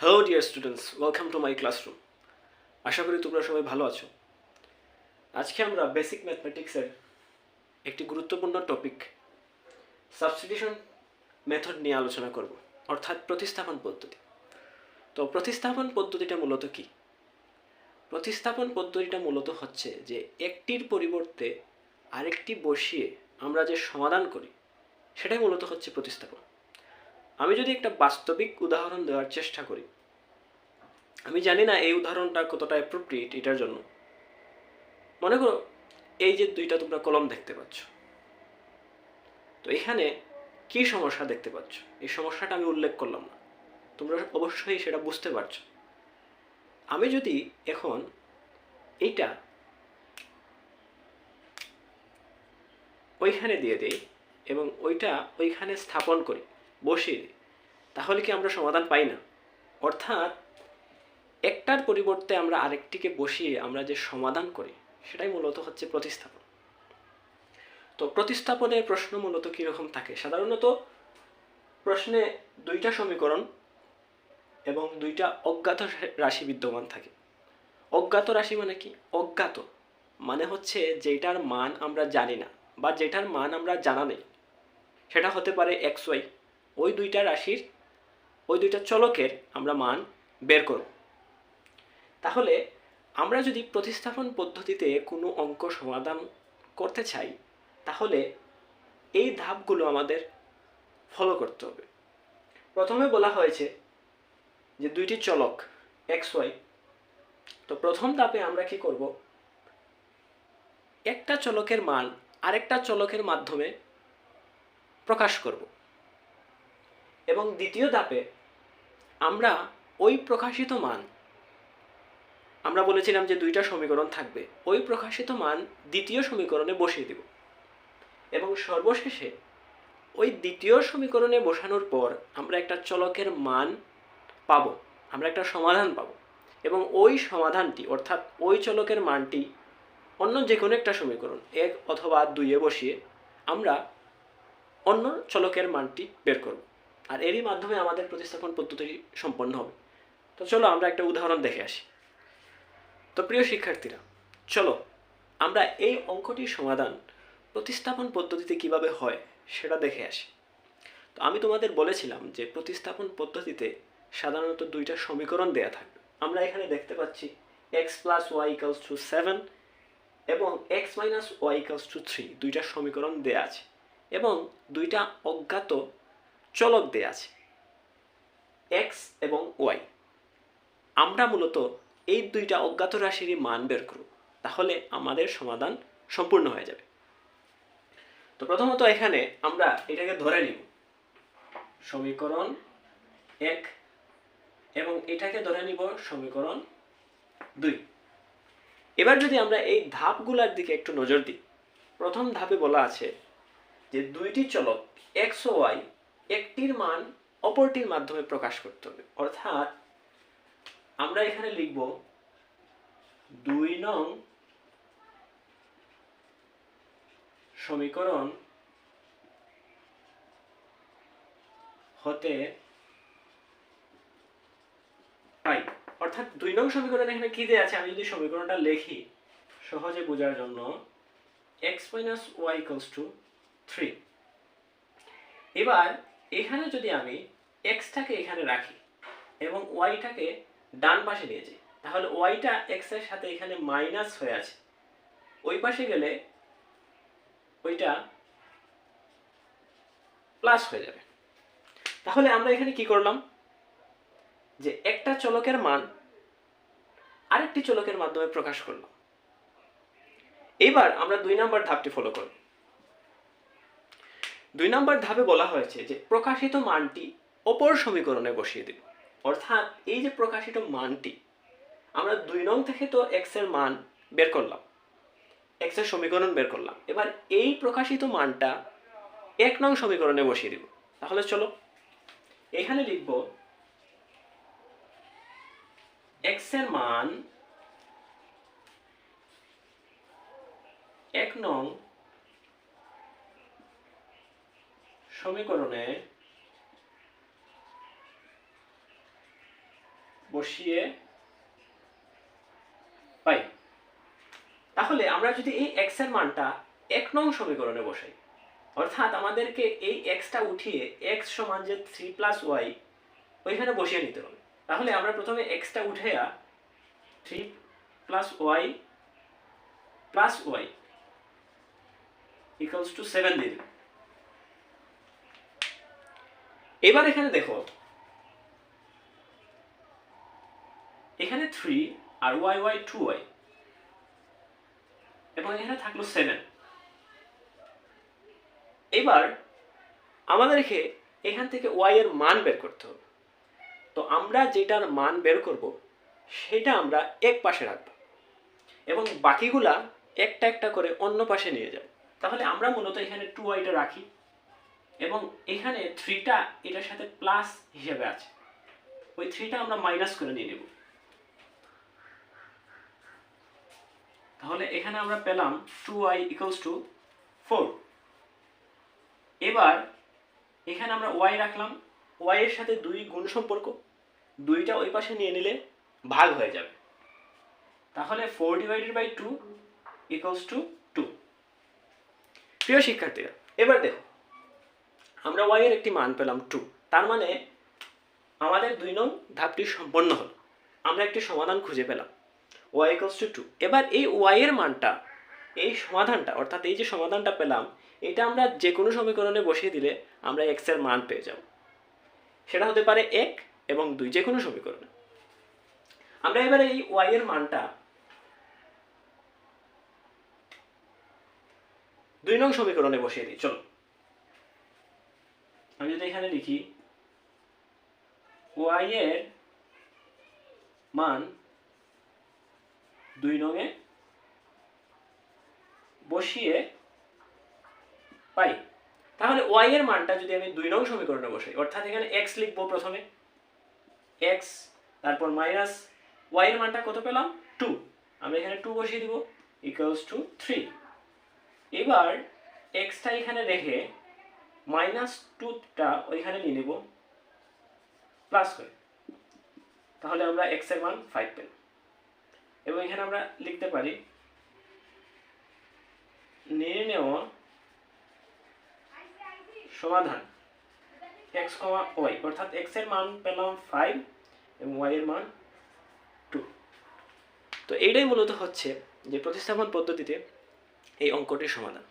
Hello dear students welcome to my classroom আশা করি তোমরা সবাই ভালো আছো। আজকে আমরা বেসিক ম্যাথমেটিক্সের একটি গুরুত্বপূর্ণ টপিক সাবস্টিটিউশন মেথড নিয়ে আলোচনা করব, অর্থাৎ প্রতিস্থাপন পদ্ধতি। তো প্রতিস্থাপন পদ্ধতিটা মূলত কি? প্রতিস্থাপন পদ্ধতিটা মূলত হচ্ছে যে একটির পরিবর্তে আরেকটি বসিয়ে আমরা যে সমাধান করি, সেটাই মূলত হচ্ছে প্রতিস্থাপন। আমি যদি একটা বাস্তবিক উদাহরণ দেওয়ার চেষ্টা করি, আমি জানি না এই উদাহরণটা কতটা অ্যাপ্রোপ্রিয়েট এটার জন্য। মনে করো, এই যে দুইটা তোমরা কলম দেখতে পাচ্ছ। তো এখানে কি সমস্যা দেখতে পাচ্ছ? এই সমস্যাটা আমি উল্লেখ করলাম না। তোমরা অবশ্যই সেটা বুঝতে পারছ। আমি যদি এখন এইটা ওইখানে দিয়ে দিই এবং ওইটা ওইখানে স্থাপন করি দিই, তাহলে কি আমরা সমাধান পাই না? অর্থাৎ একটার পরিবর্তে আমরা আরেকটিকে বসিয়ে আমরা যে সমাধান করি, সেটাই মূলত হচ্ছে প্রতিস্থাপন। তো প্রতিস্থাপনের প্রশ্ন মূলত কীরকম থাকে? সাধারণত প্রশ্নে দুইটা সমীকরণ এবং দুইটা অজ্ঞাত রাশি বিদ্যমান থাকে। অজ্ঞাত রাশি মানে কি? অজ্ঞাত মানে হচ্ছে যেটার মান আমরা জানি না বা যেটার মান আমরা জানা নেই। সেটা হতে পারে এক্স ওয়াই ওই দুইটা রাশির, ওই দুইটা চলকের আমরা মান বের করব। তাহলে আমরা যদি প্রতিস্থাপন পদ্ধতিতে কোনো অঙ্ক সমাধান করতে চাই, তাহলে এই ধাপগুলো আমাদের ফলো করতে হবে। প্রথমে বলা হয়েছে যে দুইটি চলক এক্স ওয়াই। তো প্রথম ধাপে আমরা কি করব? একটা চলকের মান আরেকটা চলকের মাধ্যমে প্রকাশ করব। এবং দ্বিতীয় ধাপে আমরা ওই প্রকাশিত মান, আমরা বলেছিলাম যে দুইটা সমীকরণ থাকবে, ওই প্রকাশিত মান দ্বিতীয় সমীকরণে বসিয়ে দেব। এবং সর্বশেষে ওই দ্বিতীয় সমীকরণে বসানোর পর আমরা একটা চলকের মান পাব, আমরা একটা সমাধান পাব। এবং ওই সমাধানটি, অর্থাৎ ওই চলকের মানটি অন্য যে কোনো একটা সমীকরণ, এক অথবা দুইয়ে বসিয়ে আমরা অন্য চলকের মানটি বের করব। আর এরই মাধ্যমে আমাদের প্রতিস্থাপন পদ্ধতি সম্পন্ন হবে। তো চলো আমরা একটা উদাহরণ দেখে আসি। তো প্রিয় শিক্ষার্থীরা, চলো আমরা এই অঙ্কটির সমাধান প্রতিস্থাপন পদ্ধতিতে কীভাবে হয় সেটা দেখে আসি। তো আমি তোমাদের বলেছিলাম যে প্রতিস্থাপন পদ্ধতিতে সাধারণত দুইটা সমীকরণ দেয়া থাকবে। আমরা এখানে দেখতে পাচ্ছি X plus Y equals to seven এবং X minus Y equals to three দুইটা সমীকরণ দেয়া আছে এবং দুইটা অজ্ঞাত চলক দেয়া আছে। এক্স এবং ওয়াই আমরা মূলত এই দুইটা অজ্ঞাত রাশিরই মান বের করব। তাহলে আমাদের সমাধান সম্পূর্ণ হয়ে যাবে। তো প্রথমত এখানে আমরা এটাকে ধরে নিব। সমীকরণ এক এবং এটাকে ধরে নিব সমীকরণ দুই। এবার যদি আমরা এই ধাপগুলার দিকে একটু নজর দিই, প্রথম ধাপে বলা আছে যে দুইটি চলক এক্স ও ওয়াই একটির মান অপরটির মাধ্যমে প্রকাশ করতে হবে। অর্থাৎ আমরা এখানে লিখব দুই নং সমীকরণ হতে পাই। অর্থাৎ দুই নং সমীকরণ এখানে কি দেয়া আছে? আমি যদি সমীকরণটা লিখি, সহজে বোঝার জন্য X minus Y equals to three এবার এখানে যদি আমি এক্সটাকে এখানে রাখি এবং ওয়াইটাকে ডান পাশে নিয়ে যাই, তাহলে ওয়াইটা এক্সের সাথে এখানে মাইনাস হয়ে আছে। ওই পাশে গেলে ওইটা প্লাস হয়ে যাবে। তাহলে আমরা এখানে কি করলাম? যে একটা চলকের মান আরেকটি চলকের মাধ্যমে প্রকাশ করলাম। এবার আমরা দুই নাম্বার ধাপটি ফলো করব। দুই নম্বর ধাপে বলা হয়েছে যে প্রকাশিত মানটি অপর সমীকরণে বসিয়ে দেব। অর্থাৎ এই যে প্রকাশিত মানটি, আমরা দুই নং থেকে তো এক্সের মান বের করলাম এক্সের সমীকরণ বের করলাম। এবার এই প্রকাশিত মানটা এক নং সমীকরণে বসিয়ে দেব। তাহলে চলো, এখানে লিখব এক্সের মান এক নং সমীকরণে বসিয়ে পাই। তাহলে আমরা যদি এই এক্সের মানটা এক নং সমীকরণে বসাই, অর্থাৎ আমাদেরকে এই এক্সটা উঠিয়ে এক্স সমান যে থ্রি প্লাস ওয়াই ওইখানে বসিয়ে নিতে হবে। তাহলে আমরা প্রথমে এক্সটা উঠেয়া three plus Y plus Y equals to seven দিয়ে এবার এখানে দেখো। এখানে থ্রি আর ওয়াই ওয়াই টু ওয়াই এবং এখানে থাকল সেভেন এবার আমাদেরকে এখান থেকে ওয়াই এর মান বের করতে হবে। তো আমরা যেটার মান বের করব, সেটা আমরা এক পাশে রাখব। এবং বাকিগুলা একটা একটা করে অন্য পাশে নিয়ে যাব। তাহলে আমরা মূলত এখানে টু ওয়াইটা রাখি। এবং এখানে থ্রিটা এটার সাথে প্লাস হিসেবে আছে। ওই থ্রিটা আমরা মাইনাস করে নিয়ে নেব। তাহলে এখানে আমরা পেলাম two Y equals to four এবার এখানে আমরা ওয়াই রাখলাম। ওয়াই এর সাথে দুই গুণ সম্পর্ক। দুইটা ওই পাশে নিয়ে নিলে ভাগ হয়ে যাবে। তাহলে four divided by two equals to two প্রিয় শিক্ষার্থীরা, এবার দেখো। আমরা ওয়াই এর একটি মান পেলাম টু তার মানে আমাদের দুই নং ধাপটি সম্পন্ন হলো। আমরা একটি সমাধান খুঁজে পেলাম। ওয়াই ইকুয়ালস টু টু এবার এই ওয়াই এর মানটা, এই সমাধানটা, অর্থাৎ এই যে সমাধানটা পেলাম, এটা আমরা যে কোনো সমীকরণে বসিয়ে দিলে আমরা এক্সের মান পেয়ে যাব। সেটা হতে পারে এক এবং দুই যে কোনো সমীকরণে। আমরা এবারে এই ওয়াই এর মানটা দুই নং সমীকরণে বসিয়ে দিই। চলো আমি যদি এখানে লিখি ওয়াই এর মান দুই নঙে বসিয়ে পাই। তাহলে ওয়াই এর মানটা যদি আমি দুই নং সমীকরণে বসাই, অর্থাৎ এখানে এক্স লিখব প্রথমে এক্স তারপর মাইনাস ওয়াই এর মানটা কত পেলাম? টু আমি এখানে টু বসিয়ে দিব ইকুয়ালস টু থ্রি এবার এক্সটা এখানে রেখে মাইনাস টুটা ওইখানে নিয়ে নেব প্লাস করে। তাহলে আমরা এক্সের মান ফাইভ পেলাম। এবং এখানে আমরা লিখতে পারি নেওয়া সমাধান এক্স কমা ওয়াই অর্থাৎ এক্সের মান পেলাম ফাইভ এবং ওয়াই এর মান টু তো এইটাই মূলত হচ্ছে যে প্রতিস্থাপন পদ্ধতিতে এই অঙ্কটির সমাধান।